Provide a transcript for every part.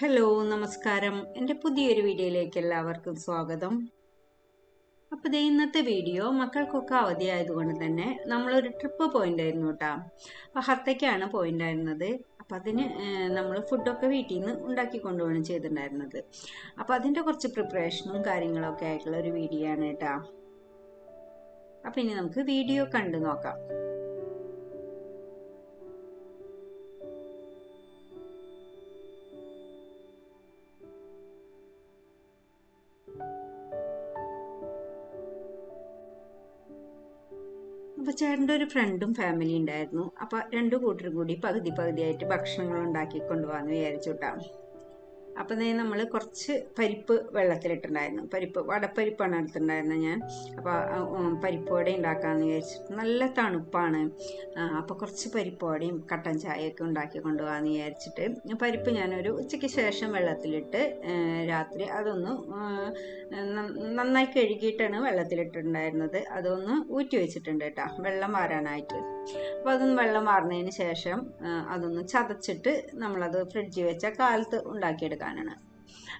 Hello നമസ്കാരം. എന്റെ പുതിയൊരു വീഡിയോയിലേക്ക് എല്ലാവർക്കും സ്വാഗതം. അപ്പോൾ ദേ ഇന്നത്തെ വീഡിയോ മക്കൾക്കൊക്കെ അവധിയായതുകൊണ്ട് തന്നെ നമ്മളൊരു ട്രിപ്പ് പോയിണ്ടായിരുന്നു കേട്ടോ. അപ്പോൾ ഹത്തയ്ക്കാണ് പോയിണ്ടായിരുന്നത്. അപ്പം അതിന് നമ്മൾ ഫുഡൊക്കെ വീട്ടിൽ നിന്ന് ഉണ്ടാക്കി കൊണ്ടുപോകണം ചെയ്തിട്ടുണ്ടായിരുന്നത് അപ്പോൾ അതിന്റെ കുറച്ച് പ്രിപ്പറേഷനും കാര്യങ്ങളൊക്കെ ആയിട്ടുള്ള ഒരു വീഡിയോ ആണ് കേട്ടോ. അപ്പം ഇനി നമുക്ക് വീഡിയോ കണ്ടു നോക്കാം. ചേട്ടന്റെ ഒരു ഫ്രണ്ടും ഫാമിലി ഉണ്ടായിരുന്നു. അപ്പോൾ രണ്ടു കൂട്ടരും കൂടി പകുതി പകുതിയായിട്ട് ഭക്ഷണങ്ങൾ ഉണ്ടാക്കി കൊണ്ടുപോകാമെന്ന് വിചാരിച്ചു കേട്ടോ അപ്പം ദേ നമ്മൾ കുറച്ച് പരിപ്പ് വെള്ളത്തിലിട്ടുണ്ടായിരുന്നു. പരിപ്പ് വടപ്പരിപ്പാണ് എടുത്തിട്ടുണ്ടായിരുന്നത് ഞാൻ. അപ്പോൾ പരിപ്പ് ഉണ്ടാക്കാമെന്ന് വിചാരിച്ചിട്ട് നല്ല തണുപ്പാണ്. അപ്പോൾ കുറച്ച് പരിപ്പ് കട്ടൻ ചായയൊക്കെ ഉണ്ടാക്കി കൊണ്ടുപോകാമെന്ന് വിചാരിച്ചിട്ട് പരിപ്പ് ഞാനൊരു ഉച്ചയ്ക്ക് ശേഷം വെള്ളത്തിലിട്ട് രാത്രി അതൊന്ന് നന്നായി കഴുകിയിട്ടാണ് വെള്ളത്തിലിട്ടുണ്ടായിരുന്നത് അതൊന്ന് ഊറ്റി വെച്ചിട്ടുണ്ട് കേട്ടോ വെള്ളം വാരാനായിട്ട്. അപ്പോൾ അതൊന്ന് വെള്ളം വാർന്നതിന് ശേഷം അതൊന്ന് ചതച്ചിട്ട് നമ്മളത് ഫ്രിഡ്ജിൽ വെച്ച കാലത്ത് ഉണ്ടാക്കിയെടുക്കാനാണ്.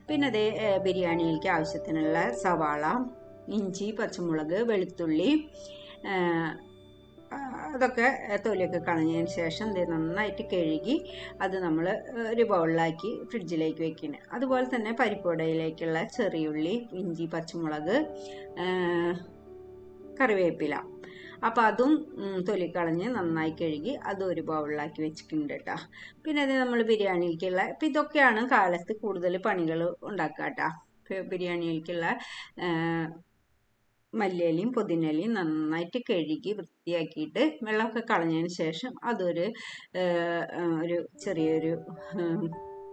പിന്നെ അതേ ബിരിയാണിയിലേക്ക് ആവശ്യത്തിനുള്ള സവാള ഇഞ്ചി പച്ചമുളക് വെളുത്തുള്ളി അതൊക്കെ തൊലിയൊക്കെ കളഞ്ഞതിന് ശേഷം ഇത് നന്നായിട്ട് കഴുകി അത് നമ്മൾ ഒരു ബൗളിലാക്കി ഫ്രിഡ്ജിലേക്ക് വെക്കണം. അതുപോലെ തന്നെ പരിപ്പുടയിലേക്കുള്ള ചെറിയുള്ളി ഇഞ്ചി പച്ചമുളക് കറിവേപ്പില. അപ്പോൾ അതും തൊലിക്കളഞ്ഞ് നന്നായി കഴുകി അതും ഒരു ബൗളിലാക്കി വെച്ചിട്ടുണ്ട് കേട്ടോ പിന്നെ അത് നമ്മൾ ബിരിയാണിക്കുള്ള ഇപ്പം ഇതൊക്കെയാണ് കാലത്ത് കൂടുതൽ പണികൾ ഉണ്ടാക്കുക കേട്ടോ ബിരിയാണിയിലേക്കുള്ള മല്ലിയിലയും പുതിനയിലയും നന്നായിട്ട് കഴുകി വൃത്തിയാക്കിയിട്ട് വെള്ളമൊക്കെ കളഞ്ഞതിന് ശേഷം അതൊരു ഒരു ചെറിയൊരു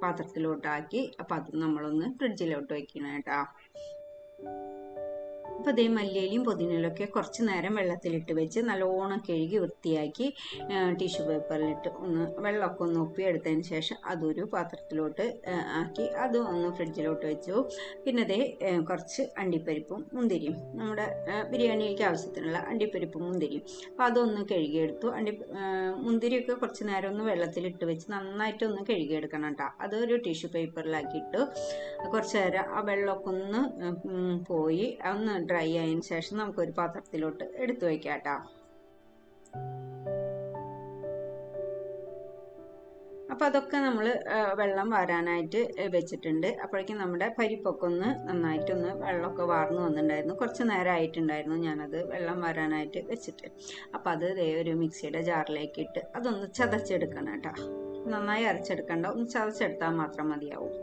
പാത്രത്തിലോട്ടാക്കി അപ്പം അത് നമ്മളൊന്ന് ഫ്രിഡ്ജിലോട്ട് വയ്ക്കണം കേട്ടോ അപ്പോൾ അതേ മല്ലിയിലും പുതിനയിലൊക്കെ കുറച്ച് നേരം വെള്ളത്തിലിട്ട് വെച്ച് നല്ലോണം കഴുകി വൃത്തിയാക്കി ടിഷ്യൂ പേപ്പറിലിട്ട് ഒന്ന് വെള്ളമൊക്കെ ഒന്ന് ഒപ്പിയെടുത്തതിന് ശേഷം അതൊരു പാത്രത്തിലോട്ട് ആക്കി അത് ഒന്ന് ഫ്രിഡ്ജിലോട്ട് വെച്ചു. പിന്നെ അതേ കുറച്ച് അണ്ടിപ്പരിപ്പും മുന്തിരിയും നമ്മുടെ ബിരിയാണിക്ക് ആവശ്യത്തിനുള്ള അണ്ടിപ്പരിപ്പും മുന്തിരിയും. അപ്പോൾ അതൊന്ന് കഴുകിയെടുത്തു. അണ്ടി മുന്തിരിയൊക്കെ കുറച്ച് നേരം ഒന്ന് വെള്ളത്തിലിട്ട് വെച്ച് നന്നായിട്ട് ഒന്ന് കഴുകിയെടുക്കണം കേട്ടോ. അതൊരു ടിഷ്യൂ പേപ്പറിലാക്കിയിട്ട് കുറച്ച് നേരം ആ വെള്ളമൊക്കെ ഒന്ന് പോയി ഒന്ന് ഡ്രൈ ആയതിനു ശേഷം നമുക്കൊരു പാത്രത്തിലോട്ട് എടുത്തു വയ്ക്കാം കേട്ടോ അപ്പോൾ അതൊക്കെ നമ്മൾ വെള്ളം വാരാനായിട്ട് വെച്ചിട്ടുണ്ട്. അപ്പോഴേക്കും നമ്മുടെ പരിപ്പൊക്കെ ഒന്ന് നന്നായിട്ടൊന്ന് വെള്ളമൊക്കെ വാർന്നു വന്നിട്ടുണ്ടായിരുന്നു. കുറച്ച് നേരം ആയിട്ടുണ്ടായിരുന്നു ഞാനത് വെള്ളം വാരാനായിട്ട് വെച്ചിട്ട്. അപ്പോൾ അത് ദേ ഒരു മിക്സിയുടെ ജാറിലേക്ക് ഇട്ട് അതൊന്ന് ചതച്ചെടുക്കണം കേട്ടോ. നന്നായി അരച്ചെടുക്കണ്ട. ഒന്ന് ചതച്ചെടുത്താൽ മാത്രം മതിയാവും.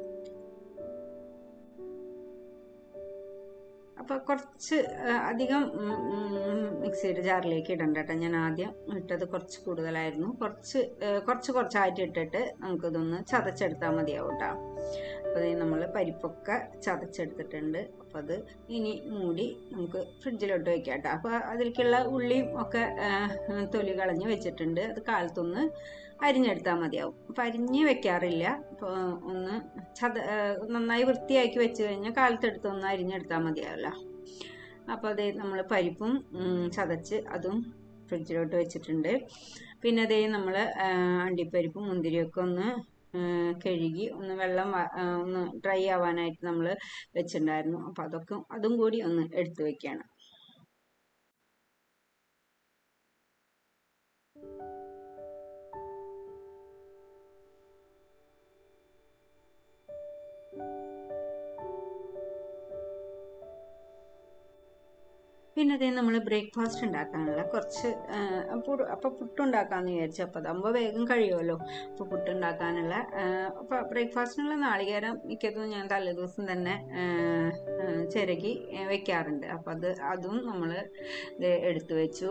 അപ്പോൾ കുറച്ച് അധികം മിക്സിയുടെ ജാറിലേക്ക് ഇടണ്ട കേട്ടോ. ഞാൻ ആദ്യം ഇട്ടത് കുറച്ച് കൂടുതലായിരുന്നു. കുറച്ച് കുറച്ച് കുറച്ചായിട്ട് ഇട്ടിട്ട് നമുക്കിതൊന്ന് ചതച്ചെടുത്താൽ മതിയാവും കേട്ടോ. അപ്പോൾ നമ്മൾ പരിപ്പൊക്കെ ചതച്ചെടുത്തിട്ടുണ്ട്. അപ്പോൾ അത് ഇനി മൂടി നമുക്ക് ഫ്രിഡ്ജിലോട്ട് വെക്കാം കേട്ടോ അപ്പോൾ അതിലേക്കുള്ള ഉള്ളിയും ഒക്കെ തൊലി കളഞ്ഞ് വെച്ചിട്ടുണ്ട്. അത് കാലത്തൊന്ന് അരിഞ്ഞെടുത്താൽ മതിയാവും. അപ്പം അരിഞ്ഞ് വെക്കാറില്ല. അപ്പോൾ ഒന്ന് ചത നന്നായി വൃത്തിയാക്കി വെച്ച് കഴിഞ്ഞാൽ കാലത്തെടുത്ത് ഒന്ന് അരിഞ്ഞെടുത്താൽ മതിയാവല്ലോ. അപ്പോൾ അതേ നമ്മൾ പരിപ്പും ചതച്ച് അതും ഫ്രിഡ്ജിലോട്ട് വെച്ചിട്ടുണ്ട്. പിന്നെ അതേ നമ്മൾ അണ്ടിപ്പരിപ്പും മുന്തിരിയൊക്കെ ഒന്ന് കഴുകി ഒന്ന് വെള്ളം ഒന്ന് ഡ്രൈ ആവാനായിട്ട് നമ്മൾ വെച്ചിട്ടുണ്ടായിരുന്നു അപ്പോൾ അതൊക്കെ അതും കൂടി ഒന്ന് എടുത്തു വെക്കുകയാണ് പിന്നെ അതേ നമ്മൾ ബ്രേക്ക്ഫാസ്റ്റ് ഉണ്ടാക്കാനുള്ള കുറച്ച് അപ്പോൾ പുട്ടുണ്ടാക്കാമെന്ന് വിചാരിച്ചു. അപ്പോൾ അതാകുമ്പോൾ വേഗം കഴിയുമല്ലോ. അപ്പോൾ പുട്ടുണ്ടാക്കാനുള്ള അപ്പോൾ ബ്രേക്ക്ഫാസ്റ്റിനുള്ള നാളികേരം മിക്കതും ഞാൻ തലേദിവസം തന്നെ ചിരകി വെക്കാറുണ്ട്. അപ്പോൾ അത് അതും നമ്മൾ എടുത്തു വെച്ചു.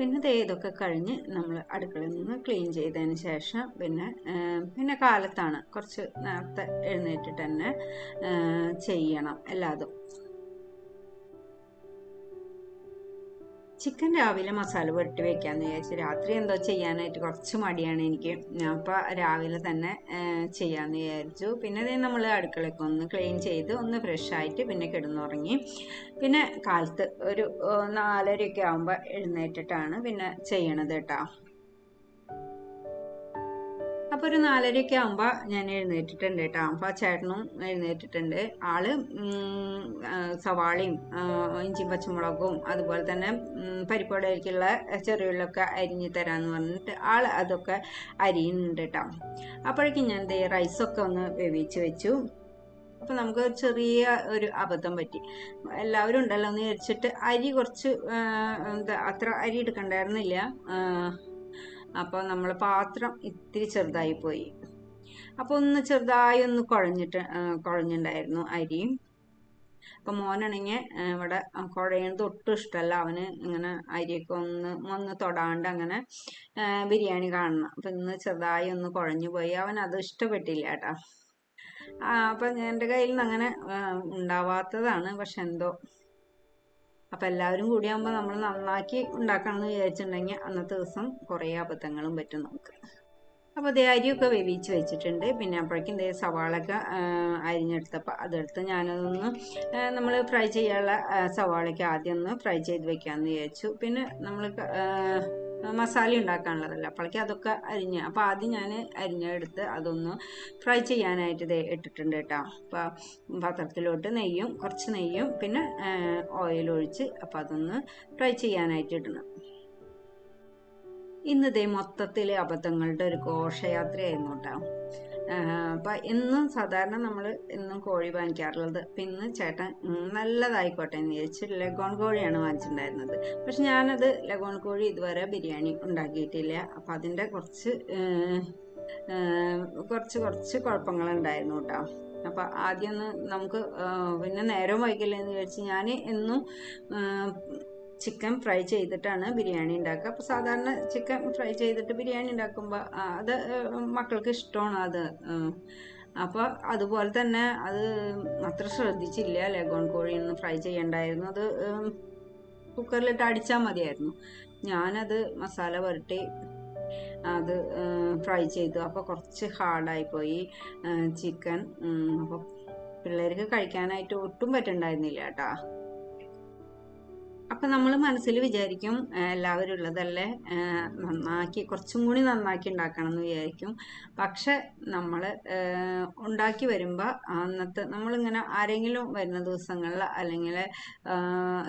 പിന്നെ ദേ ഇതൊക്കെ കഴിഞ്ഞ് നമ്മൾ അടുക്കളയിൽ നിന്ന് ക്ലീൻ ചെയ്തതിന് ശേഷം പിന്നെ പിന്നെ കാലത്താണ് കുറച്ച് നേരത്തെ എഴുന്നേറ്റിട്ട് തന്നെ ചെയ്യണം എല്ലാതും. ചിക്കൻ രാവിലെ മസാല പുരട്ടി വെക്കാമെന്ന് വിചാരിച്ചു രാത്രി എന്തോ ചെയ്യാനായിട്ട് കുറച്ച് മടിയാണ് എനിക്ക്. അപ്പോൾ രാവിലെ തന്നെ ചെയ്യാമെന്ന് വിചാരിച്ചു. പിന്നെ അതേ നമ്മൾ അടുക്കളയൊക്കെ ഒന്ന് ക്ലീൻ ചെയ്ത് ഒന്ന് ഫ്രഷ് ആയിട്ട് പിന്നെ കിടന്നുറങ്ങി. പിന്നെ കാലത്ത് ഒരു നാലരയൊക്കെ ആകുമ്പോൾ എഴുന്നേറ്റിട്ടാണ് പിന്നെ ചെയ്യണത് കേട്ടോ. അപ്പോൾ ഒരു നാലരയൊക്കെ ആകുമ്പോൾ ഞാൻ എഴുന്നേറ്റിട്ടുണ്ട് കേട്ടോ. അപ്പോൾ ചേട്ടനും എഴുന്നേറ്റിട്ടുണ്ട്. ആൾ സവാളയും ഇഞ്ചിയും പച്ചമുളകും അതുപോലെ തന്നെ ഉം, പരിപ്പുവടയിലേക്കുള്ള ചെറിയുള്ളൊക്കെ അരിഞ്ഞ് തരാന്ന് പറഞ്ഞിട്ട് ആൾ അതൊക്കെ അരിയുന്നുണ്ട് കേട്ടോ. അപ്പോഴേക്കും ഞാൻ ദേ റൈസൊക്കെ ഒന്ന് വേവിച്ച് വെച്ചു. അപ്പോൾ നമുക്ക് ചെറിയ ഒരു അബദ്ധം പറ്റി. എല്ലാവരും ഉണ്ടല്ലോ എന്ന് വിചാരിച്ചിട്ട് അരി കുറച്ച് എന്താ അത്ര അരി എടുക്കണ്ടായിരുന്നില്ല. അപ്പോൾ നമ്മൾ പാത്രം ഇത്തിരി ചെറുതായി പോയി. അപ്പോൾ ഒന്ന് ചെറുതായി ഒന്ന് കുഴഞ്ഞിട്ട് കുഴഞ്ഞിണ്ടായിരുന്നു കുഴഞ്ഞിട്ടുണ്ടായിരുന്നു അരി അപ്പം മോനാണെങ്കിൽ ഇവിടെ കുഴയുന്നത് ഒട്ടും ഇഷ്ടമല്ല അവന് ഇങ്ങനെ അരിയൊക്കെ ഒന്ന് ഒന്ന് തൊടാണ്ട് അങ്ങനെ ബിരിയാണി കാണണം. അപ്പം ഇന്ന് ചെറുതായി ഒന്ന് കുഴഞ്ഞു പോയി. അവൻ അത് ഇഷ്ടപ്പെട്ടില്ല കേട്ടോ. അപ്പം എന്റെ കയ്യിൽ നിന്ന് അങ്ങനെ ഉണ്ടാവാത്തതാണ്. പക്ഷെ എന്തോ അപ്പം എല്ലാവരും കൂടിയാകുമ്പോൾ നമ്മൾ നന്നാക്കി ഉണ്ടാക്കണം എന്ന് വിചാരിച്ചിട്ടുണ്ടെങ്കിൽ അന്നത്തെ ദിവസം കുറേ അബദ്ധങ്ങളും പറ്റും നമുക്ക്. അപ്പോൾ അതേ അരിയൊക്കെ വേവിച്ച് വെച്ചിട്ടുണ്ട്. പിന്നെ അപ്പോഴേക്കും ഇതേ സവാളൊക്കെ അരിഞ്ഞെടുത്തപ്പോൾ അതെടുത്ത് ഞാനതൊന്ന് നമ്മൾ ഫ്രൈ ചെയ്യാനുള്ള സവാളയ്ക്ക് ആദ്യം ഒന്ന് ഫ്രൈ ചെയ്ത് വെക്കാമെന്ന് വിചാരിച്ചു. പിന്നെ നമ്മൾ മസാല ഉണ്ടാക്കാനുള്ളതല്ല. അപ്പോഴേക്ക് അതൊക്കെ അരിഞ്ഞ്. അപ്പോൾ ആദ്യം ഞാൻ അരിഞ്ഞെടുത്ത് അതൊന്ന് ഫ്രൈ ചെയ്യാനായിട്ട് ഇത് ഇട്ടിട്ടുണ്ട് കേട്ടോ. അപ്പോൾ പാത്രത്തിലോട്ട് നെയ്യും കുറച്ച് നെയ്യും പിന്നെ ഓയിൽ ഒഴിച്ച് അപ്പോൾ അതൊന്ന് ഫ്രൈ ചെയ്യാനായിട്ട് ഇടണം ഇന്നത്തെ മൊത്തത്തിൽ അബദ്ധങ്ങളുടെ ഒരു ഘോഷയാത്രയായിരുന്നു കേട്ടോ. അപ്പം എന്നും സാധാരണ നമ്മൾ എന്നും കോഴി വാങ്ങിക്കാറുള്ളത്. അപ്പം ഇന്ന് ചേട്ടൻ നല്ലതായിക്കോട്ടെ എന്ന് വിചാരിച്ച് ലഗോൺ കോഴിയാണ് വാങ്ങിച്ചിട്ടുണ്ടായിരുന്നത്. പക്ഷെ ഞാനത് ലഗോൺ കോഴി ഇതുവരെ ബിരിയാണി ഉണ്ടാക്കിയിട്ടില്ല. അപ്പം അതിന്റെ കുറച്ച് കുറച്ച് കുറച്ച് കുഴപ്പങ്ങൾ ഉണ്ടായിരുന്നു കേട്ടോ. അപ്പം ആദ്യം ഒന്ന് നമുക്ക് പിന്നെ നേരം വൈകില്ല എന്ന് വിചാരിച്ച് ഞാൻ എന്നും ചിക്കൻ ഫ്രൈ ചെയ്തിട്ടാണ് ബിരിയാണി ഉണ്ടാക്കുക. അപ്പോൾ സാധാരണ ചിക്കൻ ഫ്രൈ ചെയ്തിട്ട് ബിരിയാണി ഉണ്ടാക്കുമ്പോൾ അത് മക്കൾക്ക് ഇഷ്ടമാണ് അത്. അപ്പോൾ അതുപോലെ തന്നെ അത് അത്ര ശ്രദ്ധിച്ചില്ല. ലെഗോൺ കോഴി ഒന്ന് ഫ്രൈ ചെയ്യണ്ടായിരുന്നു. അത് കുക്കറിലിട്ട് അടിച്ചാൽ മതിയായിരുന്നു. ഞാനത് മസാല പുരട്ടി അത് ഫ്രൈ ചെയ്തു. അപ്പോൾ കുറച്ച് ഹാർഡായി പോയി ചിക്കൻ അപ്പോൾ പിള്ളേർക്ക് കഴിക്കാനായിട്ട് ഒട്ടും പറ്റുണ്ടായിരുന്നില്ല കേട്ടോ. അപ്പം നമ്മൾ മനസ്സിൽ വിചാരിക്കും എല്ലാവരും ഉള്ളതല്ലേ നന്നാക്കി കുറച്ചും കൂടി നന്നാക്കി ഉണ്ടാക്കണം എന്ന് വിചാരിക്കും. പക്ഷെ നമ്മൾ ഉണ്ടാക്കി വരുമ്പോൾ അന്നത്തെ നമ്മളിങ്ങനെ ആരെങ്കിലും വരുന്ന ദിവസങ്ങളിൽ അല്ലെങ്കിൽ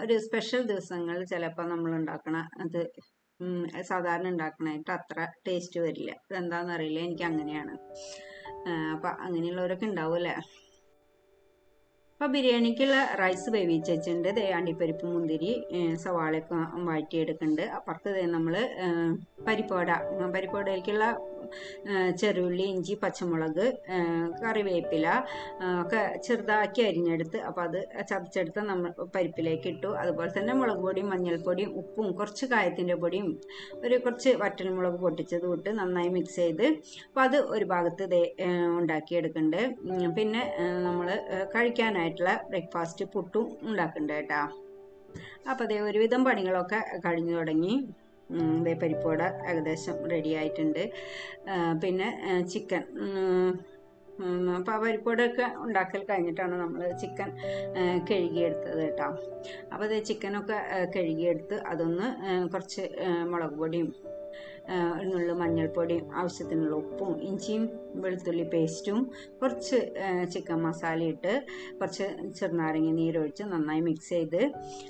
ഒരു സ്പെഷ്യൽ ദിവസങ്ങളിൽ ചിലപ്പോൾ നമ്മൾ ഉണ്ടാക്കണ അത് സാധാരണ ഉണ്ടാക്കണായിട്ട് അത്ര ടേസ്റ്റ് വരില്ല. അതെന്താണെന്ന് അറിയില്ല. എനിക്ക് അങ്ങനെയാണ്. അപ്പം അങ്ങനെയുള്ളവരൊക്കെ ഉണ്ടാവുമല്ലേ അപ്പോൾ ബിരിയാണിക്കുള്ള റൈസ് വേവിച്ച് വെച്ചിട്ടുണ്ട് ദേ അണ്ടിപ്പരിപ്പ് മുന്തിരി സവാളയൊക്കെ വഴറ്റിയെടുക്കുന്നുണ്ട്. അപ്പുറത്ത് നമ്മൾ പരിപ്പോട പരിപ്പോടയിലേക്കുള്ള ചെറുള്ളി ഇഞ്ചി പച്ചമുളക് കറിവേപ്പില ഒക്കെ ചെറുതാക്കി അരിഞ്ഞെടുത്ത് അപ്പോൾ അത് ചതച്ചെടുത്ത് നമ്മൾ പരിപ്പിലേക്ക് ഇട്ടു. അതുപോലെ തന്നെ മുളക് പൊടിയും മഞ്ഞൾപ്പൊടിയും ഉപ്പും കുറച്ച് കായത്തിന്റെ പൊടിയും ഒരു കുറച്ച് വറ്റൽമുളക് പൊട്ടിച്ചത് ഇട്ട് നന്നായി മിക്സ് ചെയ്ത് അപ്പോൾ അത് ഒരു ഭാഗത്ത് ഉണ്ടാക്കിയെടുക്കുന്നുണ്ട് പിന്നെ നമ്മൾ കഴിക്കാനായിട്ടുള്ള ബ്രേക്ക്ഫാസ്റ്റ് പുട്ടും ഉണ്ടാക്കുന്നുണ്ട് കേട്ടോ. അപ്പോൾ അതേ ഒരുവിധം പണികളൊക്കെ കഴിഞ്ഞു തുടങ്ങി. ദേ പരിപ്പോട ഏകദേശം റെഡി ആയിട്ടുണ്ട്. പിന്നെ ചിക്കൻ അപ്പോൾ പരിപ്പോടൊക്കെ ഉണ്ടാക്കൽ കഴിഞ്ഞിട്ടാണ് നമ്മൾ ചിക്കൻ കഴുകിയെടുത്തത് കേട്ടോ. അപ്പോൾ അത് ചിക്കനൊക്കെ കഴുകിയെടുത്ത് അതൊന്ന് കുറച്ച് മുളക് പൊടിയും ആ, മഞ്ഞൾപ്പൊടിയും ആവശ്യത്തിനുള്ള ഉപ്പും ഇഞ്ചിയും വെളുത്തുള്ളി പേസ്റ്റും കുറച്ച് ചിക്കൻ മസാല ഇട്ട് കുറച്ച് ചെറുനാരങ്ങ നീരൊഴിച്ച് നന്നായി മിക്സ് ചെയ്ത്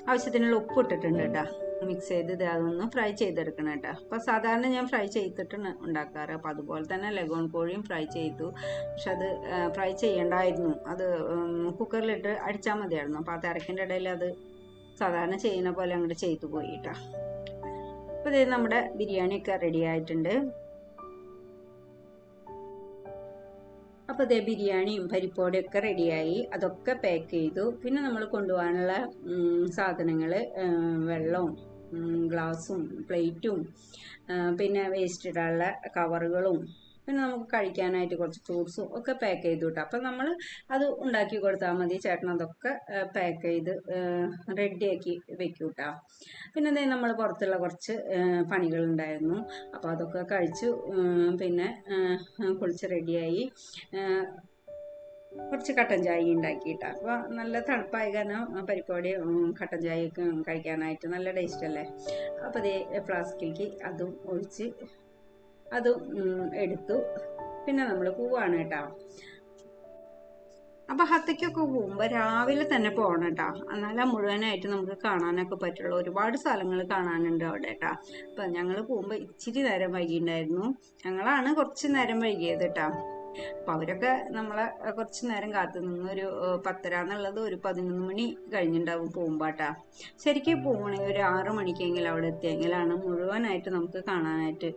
ആവശ്യത്തിനുള്ള ഉപ്പ് ഇട്ടിട്ടുണ്ട് കേട്ടോ. മിക്സ് ചെയ്ത് ഇത് അതൊന്ന് ഫ്രൈ ചെയ്തെടുക്കണം കേട്ടോ. അപ്പോൾ സാധാരണ ഞാൻ ഫ്രൈ ചെയ്തിട്ടാണ് ഉണ്ടാക്കാറ്. അപ്പോൾ അതുപോലെ തന്നെ ലഗോൺ കോഴിയും ഫ്രൈ ചെയ്തു. പക്ഷെ അത് ഫ്രൈ ചെയ്യണ്ടായിരുന്നു. അത് കുക്കറിലിട്ട് അടിച്ചാൽ മതിയായിരുന്നു. അപ്പോൾ ആ തിരക്കിന്റെ ഇടയിൽ അത് സാധാരണ ചെയ്യുന്ന പോലെ അങ്ങോട്ട് ചെയ്തു പോയി കേട്ടോ അപ്പോൾ ഇത് നമ്മുടെ ബിരിയാണിയൊക്കെ റെഡി ആയിട്ടുണ്ട്. അപ്പോൾ ഇതേ ബിരിയാണിയും പരിപ്പോടിയൊക്കെ റെഡിയായി അതൊക്കെ പാക്ക് ചെയ്തു. പിന്നെ നമ്മൾ കൊണ്ടുപോകാനുള്ള സാധനങ്ങൾ വെള്ളവും ഗ്ലാസും പ്ലേറ്റും പിന്നെ വേസ്റ്റ് ഇടാനുള്ള കവറുകളും പിന്നെ നമുക്ക് കഴിക്കാനായിട്ട് കുറച്ച് ഫ്രൂട്ട്സും ഒക്കെ പാക്ക് ചെയ്ത് കിട്ടും അപ്പം നമ്മൾ അത് ഉണ്ടാക്കി കൊടുത്താൽ മതി. ചേട്ടൻ അതൊക്കെ പാക്ക് ചെയ്ത് റെഡിയാക്കി വെക്കും കേട്ടോ പിന്നെ അതേ നമ്മൾ പുറത്തുള്ള കുറച്ച് പണികളുണ്ടായിരുന്നു അപ്പോൾ അതൊക്കെ കഴിച്ചു പിന്നെ കുളിച്ച് റെഡിയായി കുറച്ച് കട്ടൻ ചായ ഉണ്ടാക്കിയിട്ടാ. അപ്പോൾ നല്ല തണുപ്പായ കാരണം പരിപ്പോടി കട്ടൻ ചായ കഴിക്കാനായിട്ട് നല്ല ടേസ്റ്റ് അല്ലേ? അപ്പോൾ അതേ ഫ്ലാസ്കിലേക്ക് അതും ഒഴിച്ച് അതും എടുത്തു. പിന്നെ നമ്മൾ പോവാണ് കേട്ടോ. അപ്പൊ ഹത്തയ്ക്കൊക്കെ പോകുമ്പോൾ രാവിലെ തന്നെ പോകണം കേട്ടോ. എന്നാലേ മുഴുവനായിട്ട് നമുക്ക് കാണാനൊക്കെ പറ്റുള്ളൂ. ഒരുപാട് സ്ഥലങ്ങൾ കാണാനുണ്ട് അവിടെ കേട്ടോ. അപ്പൊ ഞങ്ങൾ പോകുമ്പോൾ ഇച്ചിരി നേരം വൈകിണ്ടായിരുന്നു. ഞങ്ങളാണ് കുറച്ച് നേരം വൈകിയത് കേട്ടോ. അപ്പൊ അവരൊക്കെ നമ്മളെ കുറച്ച് നേരം കാത്തു നിന്ന് ഒരു പത്തര എന്നുള്ളത് ഒരു പതിനൊന്ന് മണി കഴിഞ്ഞിട്ടുണ്ടാവും പോകുമ്പാട്ടാ. ശരിക്കും പോകണമെങ്കിൽ ഒരു ആറ് മണിക്കെങ്കിലും അവിടെ എത്തിയെങ്കിലാണ് മുഴുവനായിട്ട് നമുക്ക് കാണാനായിട്ട്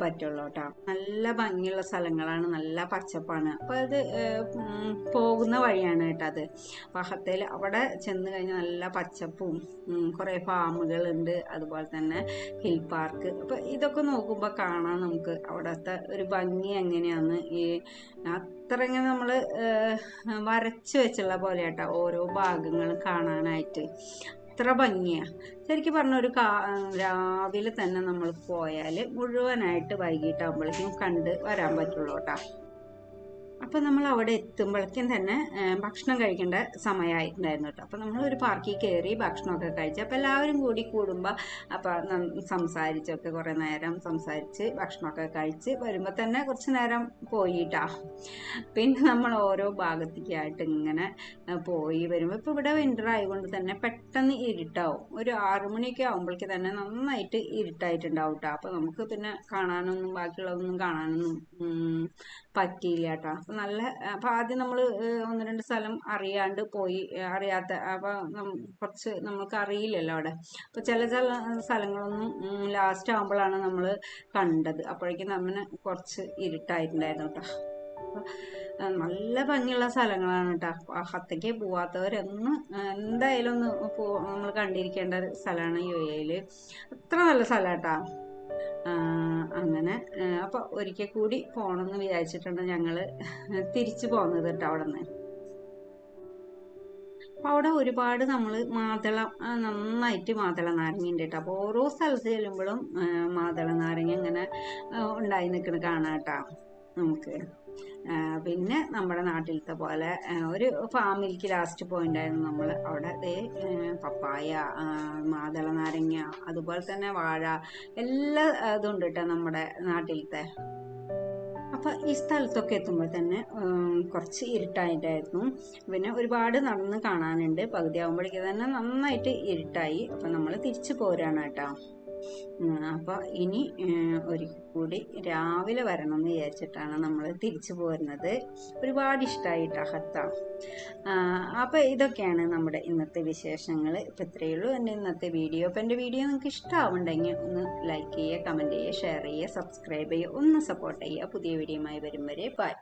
പറ്റുള്ളൂ കേട്ടോ നല്ല ഭംഗിയുള്ള സ്ഥലങ്ങളാണ് നല്ല പച്ചപ്പാണ്. അപ്പൊ അത് പോകുന്ന വഴിയാണ് കേട്ടോ അത്. പഹത്തയിൽ അവിടെ ചെന്ന് കഴിഞ്ഞാൽ നല്ല പച്ചപ്പും കുറെ ഫാമുകളുണ്ട് അതുപോലെ തന്നെ ഹിൽ പാർക്ക്. അപ്പൊ ഇതൊക്കെ നോക്കുമ്പോൾ കാണാൻ നമുക്ക്. അവിടത്തെ ഒരു ഭംഗി എങ്ങനെയാന്ന് ഈ അത്ര നമ്മൾ വരച്ചു വെച്ചുള്ള പോലെ കേട്ടോ ഓരോ ഭാഗങ്ങളും കാണാനായിട്ട്. അത്ര ഭംഗിയാ. ശരിക്കും പറഞ്ഞ ഒരു കാ രാവിലെ തന്നെ നമ്മൾ പോയാൽ മുഴുവനായിട്ട് വൈകിട്ടാകുമ്പോഴേക്കും കണ്ട് വരാൻ പറ്റുള്ളൂ കേട്ടോ അപ്പോൾ നമ്മൾ അവിടെ എത്തുമ്പോഴേക്കും തന്നെ ഭക്ഷണം കഴിക്കേണ്ട സമയമായിട്ടുണ്ടായിരുന്നു കേട്ടോ. അപ്പോൾ നമ്മൾ ഒരു പാർക്കിൽ കയറി ഭക്ഷണമൊക്കെ കഴിച്ചു അപ്പോൾ എല്ലാവരും കൂടി കൂടുമ്പോൾ അപ്പോൾ സംസാരിച്ചൊക്കെ കുറേ നേരം സംസാരിച്ച് ഭക്ഷണമൊക്കെ കഴിച്ച് വരുമ്പോൾ തന്നെ കുറച്ച് നേരം പോയിട്ടാ. പിന്നെ നമ്മൾ ഓരോ ഭാഗത്തേക്കായിട്ട് ഇങ്ങനെ പോയി വരുമ്പോൾ ഇപ്പോൾ ഇവിടെ വിന്റർ ആയതുകൊണ്ട് തന്നെ പെട്ടെന്ന് ഇരുട്ടാവും. ഒരു ആറു മണിയൊക്കെ ആകുമ്പോഴേക്ക് തന്നെ നന്നായിട്ട് ഇരുട്ടായിട്ടുണ്ടാവും കേട്ടോ. അപ്പോൾ നമുക്ക് പിന്നെ കാണാനൊന്നും ബാക്കിയുള്ളതൊന്നും കാണാനൊന്നും പറ്റിയില്ല കേട്ടോ. അപ്പം നല്ല അപ്പം ആദ്യം നമ്മൾ ഒന്ന് രണ്ട് സ്ഥലം അറിയാണ്ട് പോയി അറിയാത്ത അപ്പം കുറച്ച് നമുക്ക് അറിയില്ലല്ലോ അവിടെ. അപ്പം ചില ചില സ്ഥലങ്ങളൊന്നും ലാസ്റ്റ് ആകുമ്പോഴാണ് നമ്മൾ കണ്ടത്. അപ്പോഴേക്കും നമ്മന് കുറച്ച് ഇരുട്ടായിട്ടുണ്ടായിരുന്നു കേട്ടോ നല്ല ഭംഗിയുള്ള സ്ഥലങ്ങളാണ് കേട്ടോ ഹത്തയ്ക്ക് പോവാത്തവരൊന്ന് എന്തായാലും ഒന്ന് പോ നമ്മൾ കണ്ടിരിക്കേണ്ട ഒരു സ്ഥലമാണ് യു എയിൽ അത്ര നല്ല സ്ഥലം കേട്ടോ അങ്ങനെ അപ്പോൾ അപ്പൊ ഒരിക്കൽ കൂടി പോണമെന്ന് വിചാരിച്ചിട്ടുണ്ട് ഞങ്ങൾ. തിരിച്ചു പോകുന്നത് കേട്ടോ അവിടെ നിന്ന് അപ്പൊ അവിടെ ഒരുപാട് നമ്മൾ മാതളം നന്നായിട്ട് മാതള നാരങ്ങ ഉണ്ട് കേട്ടോ. അപ്പോൾ ഓരോ സ്ഥലത്ത് ചെല്ലുമ്പോഴും മാതള നാരങ്ങ ഇങ്ങനെ ഉണ്ടായി നിൽക്കണ കാണാം കേട്ടോ നമുക്ക്. പിന്നെ നമ്മുടെ നാട്ടിലത്തെ പോലെ ഒരു ഫാമിലിക്ക് ലാസ്റ്റ് പോയിന്റ് ആയിരുന്നു നമ്മൾ അവിടെ ദേ പപ്പായ മാതള നാരങ്ങ അതുപോലെ തന്നെ വാഴ എല്ലാ ഇതും ഉണ്ട് കേട്ടോ നമ്മുടെ നാട്ടിലത്തെ. അപ്പൊ ഈ സ്ഥലത്തൊക്കെ എത്തുമ്പോൾ തന്നെ കുറച്ച് ഇരുട്ടായിട്ടായിരുന്നു. പിന്നെ ഒരുപാട് നടന്ന് കാണാനുണ്ട്. പകുതി ആകുമ്പോഴേക്ക് തന്നെ നന്നായിട്ട് ഇരുട്ടായി. അപ്പൊ നമ്മൾ തിരിച്ചു പോരാണ് കേട്ടോ. ഉം, അപ്പൊ ഇനി ഒരിക്കൽ കൂടി രാവിലെ വരണം എന്ന് വിചാരിച്ചിട്ടാണ് നമ്മൾ തിരിച്ചു പോരുന്നത്. ഒരുപാട് ഇഷ്ടമായിട്ട് അഹത്ത അപ്പൊ ഇതൊക്കെയാണ് നമ്മുടെ ഇന്നത്തെ വിശേഷങ്ങൾ ഇപ്പൊ ഇത്രയേ ഉള്ളൂ. എന്റെ ഇന്നത്തെ വീഡിയോ. അപ്പൊ എന്റെ വീഡിയോ നിങ്ങൾക്ക് ഇഷ്ടമാവുണ്ടെങ്കിൽ ഒന്ന് ലൈക്ക് ചെയ്യുക കമന്റ് ചെയ്യുക ഷെയർ ചെയ്യുക സബ്സ്ക്രൈബ് ചെയ്യുക ഒന്ന് സപ്പോർട്ട് ചെയ്യുക. പുതിയ വീഡിയോയുമായി വരും വരെ. ബൈ.